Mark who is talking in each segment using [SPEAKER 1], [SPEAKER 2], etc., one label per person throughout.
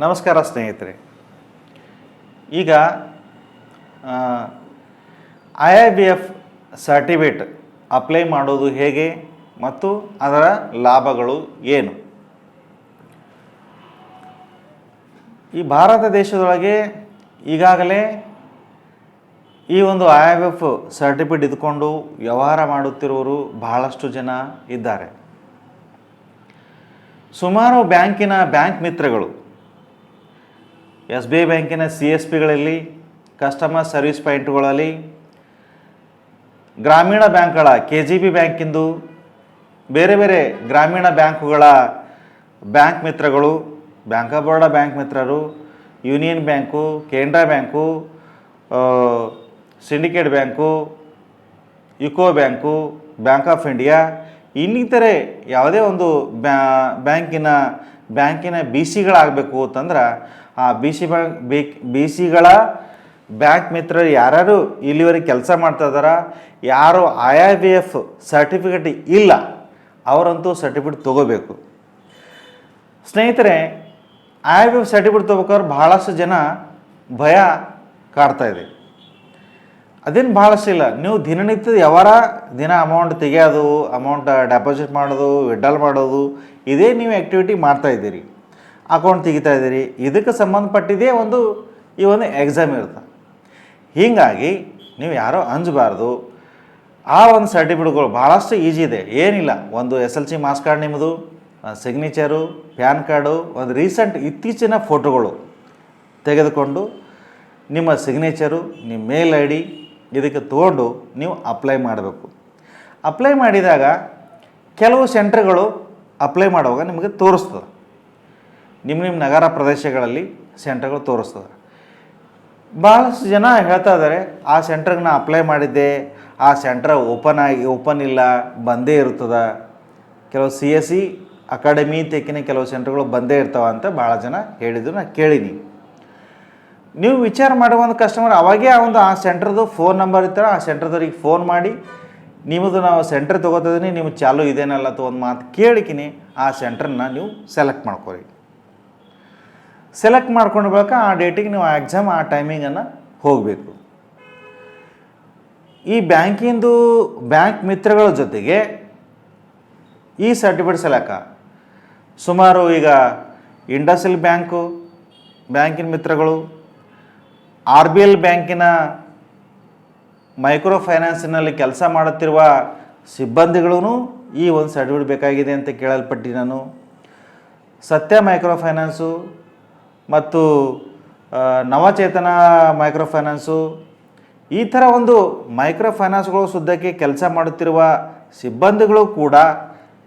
[SPEAKER 1] ನಮಸ್ಕಾರ ಸ್ನೇಹಿತರೆ. ಈಗ I I B F certificate apply ಮಾಡೋದು ಹೇಗೆ ಮತ್ತು ಅದರ ಲಾಭಗಳು ಏನು? ಈ ಭಾರತ ದೇಶದೊಳಗೆ ಈಗಾಗಲೇ ಈ ಒಂದು ಐ ಐ ಎಫ್ ಸರ್ಟಿಫಿಕೇಟ್ ಇದ್ಕೊಂಡು ವ್ಯವಹಾರ ಮಾಡುತ್ತಿರುವವರು ಬಹಳಷ್ಟು ಜನ ಇದ್ದಾರೆ. ಸುಮಾರು ಬ್ಯಾಂಕಿನ ಬ್ಯಾಂಕ್ ಮಿತ್ರಗಳು ಎಸ್ ಬಿ ಐ ಬ್ಯಾಂಕಿನ ಸಿ ಎಸ್ ಪಿಗಳಲ್ಲಿ, ಕಸ್ಟಮರ್ ಸರ್ವಿಸ್ ಪಾಯಿಂಟ್ಗಳಲ್ಲಿ, ಗ್ರಾಮೀಣ ಬ್ಯಾಂಕ್ಗಳ, ಕೆ ಜಿ ಬಿ ಬ್ಯಾಂಕಿಂದು, ಬೇರೆ ಬೇರೆ ಗ್ರಾಮೀಣ ಬ್ಯಾಂಕುಗಳ ಬ್ಯಾಂಕ್ ಮಿತ್ರಗಳು, ಬ್ಯಾಂಕ್ ಆಫ್ ಬರೋಡಾ ಬ್ಯಾಂಕ್ ಮಿತ್ರರು, union bank Canara bank syndicate bank, UCO bank, bank of India, ಇನ್ನಿತರೆ ಯಾವುದೇ ಒಂದು ಬ್ಯಾ, ಬ್ಯಾಂಕಿನ ಬ್ಯಾಂಕಿನ ಬಿ ಸಿಗಳಾಗಬೇಕು ಅಂತಂದ್ರೆ ಆ B C bank B B ಸಿಗಳ bank ಮಿತ್ರರು ಯಾರ್ಯಾರು ಇಲ್ಲಿವರೆಗೆ ಕೆಲಸ ಮಾಡ್ತಾ ಇದಾರ ಯಾರು I I B F certificate ಇಲ್ಲ, ಅವರಂತೂ ಸರ್ಟಿಫಿಕೇಟ್ ತೊಗೋಬೇಕು. ಸ್ನೇಹಿತರೆ I I B F certificate ತೊಗೋಬೇಕಾದ್ರೆ ಭಾಳಷ್ಟು ಜನ ಭಯ ಕಾಡ್ತಾ ಇದೆ. ಅದೇನು ಭಾಳಷ್ಟು ಇಲ್ಲ, ನೀವು ದಿನನಿತ್ಯದ ಯಾವಾರ ದಿನ ಅಮೌಂಟ್ ತೆಗೆಯೋದು ಅಮೌಂಟ್ ಡೆಪಾಸಿಟ್ ಮಾಡೋದು ವಿಡ್ರಾಲ್ ಮಾಡೋದು, ಇದೇ ನೀವು ಆ್ಯಕ್ಟಿವಿಟಿ ಮಾಡ್ತಾ ಇದ್ದೀರಿ. ಅಕೌಂಟ್ ತೆಗಿತಾ ಇದ್ದೀರಿ. ಇದಕ್ಕೆ ಸಂಬಂಧಪಟ್ಟಿದ್ದೇ ಒಂದು ಈ ಒಂದು ಎಕ್ಸಾಮ್ ಇರುತ್ತೆ. ಹೀಗಾಗಿ ನೀವು ಯಾರೋ ಅಂಜಬಾರ್ದು. ಆ ಒಂದು ಸರ್ಟಿಫಿಕೇಟ್ಗಳು ಭಾಳಷ್ಟು ಈಜಿ ಇದೆ. ಏನಿಲ್ಲ. ಒಂದು S L C marks card ನಿಮ್ಮದು ಸಿಗ್ನೇಚರು ಪ್ಯಾನ್ ಕಾರ್ಡು ಒಂದು ರೀಸೆಂಟ್ ಇತ್ತೀಚಿನ ಫೋಟೋಗಳು ತೆಗೆದುಕೊಂಡು ನಿಮ್ಮ ಸಿಗ್ನೇಚರು ನಿಮ್ಮ ಮೇಲ್ ಐ ಡಿ ಇದಕ್ಕೆ ತೊಗೊಂಡು ನೀವು ಅಪ್ಲೈ ಮಾಡಬೇಕು. ಅಪ್ಲೈ ಮಾಡಿದಾಗ ಕೆಲವು ಸೆಂಟ್ರ್ಗಳು ಅಪ್ಲೈ ಮಾಡುವಾಗ ನಿಮಗೆ ತೋರಿಸ್ತದೆ. ನಿಮ್ಮ ನಿಮ್ಮ ನಗರ ಪ್ರದೇಶಗಳಲ್ಲಿ ಸೆಂಟರ್ಗಳು ತೋರಿಸ್ತದೆ. ಭಾಳಷ್ಟು ಜನ ಹೇಳ್ತಾ ಇದ್ದಾರೆ, ಆ ಸೆಂಟ್ರಿಗೆ ನಾ ಅಪ್ಲೈ ಮಾಡಿದ್ದೆ, ಆ ಸೆಂಟ್ರ್ ಓಪನ್ ಆಗಿ, ಓಪನ್ ಇಲ್ಲ, ಬಂದೇ ಇರ್ತದೆ. ಕೆಲವು ಸಿ ಎಸ್ ಸಿ ಅಕಾಡೆಮಿ ತೆಕ್ಕಿನ ಕೆಲವು ಸೆಂಟ್ರ್ಗಳು ಬಂದೇ ಇರ್ತಾವೆ ಅಂತ ಭಾಳ ಜನ ಹೇಳಿದ್ದು ನಾ ಕೇಳೀನಿ. ನೀವು ವಿಚಾರ ಮಾಡುವ ಒಂದು ಕಸ್ಟಮರ್ ಅವಾಗೇ ಆ ಒಂದು ಆ ಸೆಂಟ್ರದ್ದು ಫೋನ್ ನಂಬರ್ ಇರ್ತಾರೆ ಆ ಸೆಂಟ್ರದವ್ರಿಗೆ ಫೋನ್ ಮಾಡಿ ನಿಮ್ಮದು ನಾವು ಸೆಂಟ್ರ್ ತೊಗೋತಿದ್ದೀನಿ ನಿಮ್ಮ ಚಾಲು ಇದೇನಲ್ಲ ಅಂತ ಒಂದು ಮಾತು ಕೇಳಿಕಿನಿ, ಆ ಸೆಂಟ್ರನ್ನ ನೀವು ಸೆಲೆಕ್ಟ್ ಮಾಡ್ಕೊರಿ ಸೆಲೆಕ್ಟ್ ಮಾಡ್ಕೊಂಡು ಬಳಿಕ ಆ ಡೇಟಿಗೆ ನೀವು ಆ ಎಕ್ಸಾಮ್ ಆ ಟೈಮಿಂಗನ್ನು ಹೋಗಬೇಕು. ಈ ಬ್ಯಾಂಕಿಂದು ಬ್ಯಾಂಕ್ ಮಿತ್ರಗಳ ಜೊತೆಗೆ ಈ ಸರ್ಟಿಫಿಕೇಟ್ ಸೆಲೆಕ. ಸುಮಾರು ಈಗ ಇಂಡಸ್ಟ್ರಿಯಲ್ ಬ್ಯಾಂಕು ಬ್ಯಾಂಕಿನ ಮಿತ್ರಗಳು ಆರ್ ಬಿ ಎಲ್ ಬ್ಯಾಂಕಿನ ಮೈಕ್ರೋ ಫೈನಾನ್ಸಿನಲ್ಲಿ ಕೆಲಸ ಮಾಡುತ್ತಿರುವ ಸಿಬ್ಬಂದಿಗಳೂ ಈ ಒಂದು ಸರ್ಟಿಫಿಕೇಟ್ ಬೇಕಾಗಿದೆ ಅಂತ ಕೇಳಲ್ಪಟ್ಟು ನಾನು. ಸತ್ಯ ಮೈಕ್ರೋ ಫೈನಾನ್ಸು ಮತ್ತು ನವಚೇತನ ಮೈಕ್ರೋ ಫೈನಾನ್ಸು ಈ ಥರ ಒಂದು ಮೈಕ್ರೋ ಫೈನಾನ್ಸ್ಗಳು ಸುದ್ದಕ್ಕೆ ಕೆಲಸ ಮಾಡುತ್ತಿರುವ ಸಿಬ್ಬಂದಿಗಳು ಕೂಡ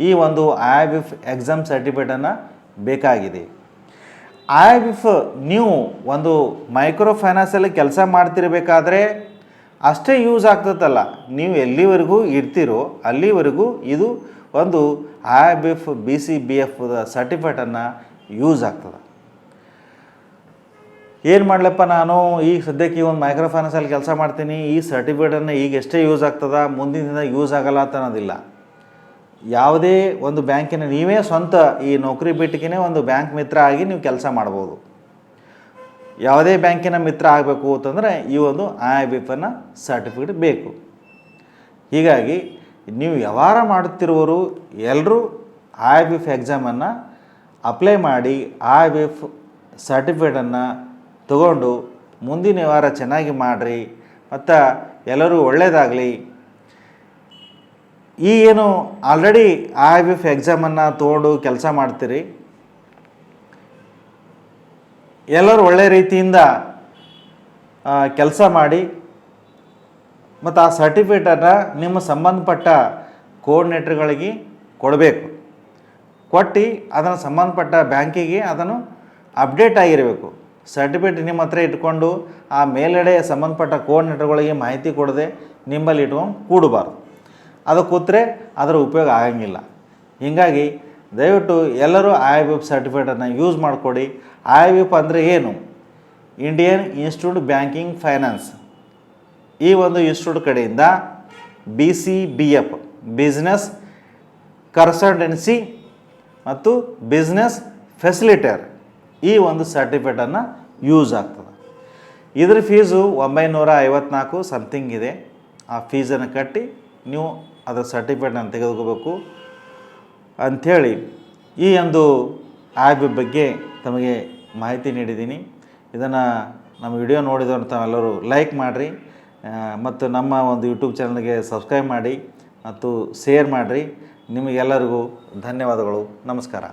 [SPEAKER 1] ಈ ಒಂದು ಐ ಎಫ್ ಎಕ್ಸಾಮ್ ಸರ್ಟಿಫಿಕೇಟನ್ನು ಬೇಕಾಗಿದೆ. ಐ ಎಫ್ ನೀವು ಒಂದು ಮೈಕ್ರೋ ಫೈನಾನ್ಸಲ್ಲಿ ಕೆಲಸ ಮಾಡ್ತಿರಬೇಕಾದ್ರೆ ಅಷ್ಟೇ ಯೂಸ್ ಆಗ್ತದಲ್ಲ ನೀವು ಎಲ್ಲಿವರೆಗೂ ಇರ್ತೀರೋ ಅಲ್ಲಿವರೆಗೂ ಇದು ಒಂದು I B F B C B F ಸರ್ಟಿಫಿಕೇಟನ್ನು ಯೂಸ್ ಆಗ್ತದೆ. ಏನು ಮಾಡಲಪ್ಪ ನಾನು? ಈಗ ಸದ್ಯಕ್ಕೆ ಈ ಒಂದು ಮೈಕ್ರೋ ಫೈನಾನ್ಸಲ್ಲಿ ಕೆಲಸ ಮಾಡ್ತೀನಿ. ಈ ಸರ್ಟಿಫಿಕೇಟನ್ನು ಈಗ ಎಷ್ಟೇ ಯೂಸ್ ಆಗ್ತದ? ಮುಂದಿನ ದಿನ ಯೂಸ್ ಆಗಲ್ಲ ಅಂತ ಅನ್ನೋದಿಲ್ಲ. ಯಾವುದೇ ಒಂದು ಬ್ಯಾಂಕಿನ ನೀವೇ ಸ್ವಂತ ಈ ನೌಕರಿ ಬಿಟ್ಟಿಗೆ ಒಂದು ಬ್ಯಾಂಕ್ ಮಿತ್ರ ಆಗಿ ನೀವು ಕೆಲಸ ಮಾಡ್ಬೋದು. ಯಾವುದೇ ಬ್ಯಾಂಕಿನ ಮಿತ್ರ ಆಗಬೇಕು ಅಂತಂದರೆ ಈ ಒಂದು ಐ ಬಿ ಎಫನ್ನು ಸರ್ಟಿಫಿಕೇಟ್ ಬೇಕು. ಹೀಗಾಗಿ ನೀವು ವ್ಯವಹಾರ ಮಾಡುತ್ತಿರುವವರು ಎಲ್ಲರೂ ಐ ಬಿ ಎಫ್ ಎಕ್ಸಾಮನ್ನು ಅಪ್ಲೈ ಮಾಡಿ ಐ ಬಿ ಎಫ್ ಸರ್ಟಿಫಿಕೇಟನ್ನು ತಗೊಂಡು ಮುಂದಿನ ವಾರ ಚೆನ್ನಾಗಿ ಮಾಡಿರಿ. ಮತ್ತು ಎಲ್ಲರೂ ಒಳ್ಳೆಯದಾಗಲಿ ಈ ಏನು ಆಲ್ರೆಡಿ ಐ ಬಿ ಎಫ್ ಎಕ್ಸಾಮನ್ನು ತೊಗೊಂಡು ಕೆಲಸ ಮಾಡ್ತೀರಿ. ಎಲ್ಲರೂ ಒಳ್ಳೆ ರೀತಿಯಿಂದ ಕೆಲಸ ಮಾಡಿ. ಮತ್ತು ಆ ಸರ್ಟಿಫಿಕೇಟನ್ನು ನಿಮ್ಮ ಸಂಬಂಧಪಟ್ಟ ಕೋಆರ್ಡಿನೇಟ್ರ್ಗಳಿಗೆ ಕೊಡಬೇಕು. ಕೊಟ್ಟು ಅದನ್ನು ಸಂಬಂಧಪಟ್ಟ ಬ್ಯಾಂಕಿಗೆ ಅದನ್ನು ಅಪ್ಡೇಟ್ ಆಗಿರಬೇಕು. ಸರ್ಟಿಫಿಕೇಟ್ ನಿಮ್ಮ ಹತ್ರ ಇಟ್ಕೊಂಡು ಆ ಮೇಲೆಡೆ ಸಂಬಂಧಪಟ್ಟ ಕೋಆರ್ಡಿನೇಟರ್ಗಳಿಗೆ ಮಾಹಿತಿ ಕೊಡದೆ ನಿಮ್ಮಲ್ಲಿ ಇಟ್ಕೊಂಡು ಕೂಡಬಾರ್ದು. ಅದು ಕೂತ್ರೆ ಅದರ ಉಪಯೋಗ ಆಗಂಗಿಲ್ಲ. ಹೀಗಾಗಿ ದಯವಿಟ್ಟು ಎಲ್ಲರೂ ಐ ಎಫ್ ಸರ್ಟಿಫಿಕೇಟನ್ನು ಯೂಸ್ ಮಾಡಿಕೊಡಿ. ಐ ಎಫ್ ಅಂದರೆ ಏನು? ಇಂಡಿಯನ್ ಇನ್ಸ್ಟಿಟ್ಯೂಟ್ ಬ್ಯಾಂಕಿಂಗ್ ಫೈನಾನ್ಸ್ ಈ ಒಂದು ಇನ್ಸ್ಟಿಟ್ಯೂಟ್ ಕಡೆಯಿಂದ B C B F business consultancy ಮತ್ತು ಬಿಸ್ನೆಸ್ ಫೆಸಿಲಿಟರ್ ಈ ಒಂದು ಸರ್ಟಿಫಿಕೇಟನ್ನು ಯೂಸ್ ಆಗ್ತದೆ. ಇದ್ರ ಫೀಸು ಒಂಬೈನೂರ ಐವತ್ನಾಲ್ಕು ಸಮಥಿಂಗ್ ಇದೆ. ಆ ಫೀಸನ್ನು ಕಟ್ಟಿ ನೀವು ಅದರ ಸರ್ಟಿಫಿಕೇಟನ್ನು ತೆಗೆದುಕೋಬೇಕು. ಅಂಥೇಳಿ ಈ ಒಂದು ಆ್ಯಪ್ ಬಗ್ಗೆ ತಮಗೆ ಮಾಹಿತಿ ನೀಡಿದ್ದೀನಿ. ಇದನ್ನು ನಮ್ಮ ವಿಡಿಯೋ ನೋಡಿದವರು ಎಲ್ಲರೂ ಲೈಕ್ ಮಾಡಿರಿ. ಮತ್ತು ನಮ್ಮ ಒಂದು ಯೂಟ್ಯೂಬ್ ಚಾನಲ್ಗೆ ಸಬ್ಸ್ಕ್ರೈಬ್ ಮಾಡಿ ಮತ್ತು ಶೇರ್ ಮಾಡಿರಿ. ನಿಮಗೆಲ್ಲರಿಗೂ ಧನ್ಯವಾದಗಳು. ನಮಸ್ಕಾರ.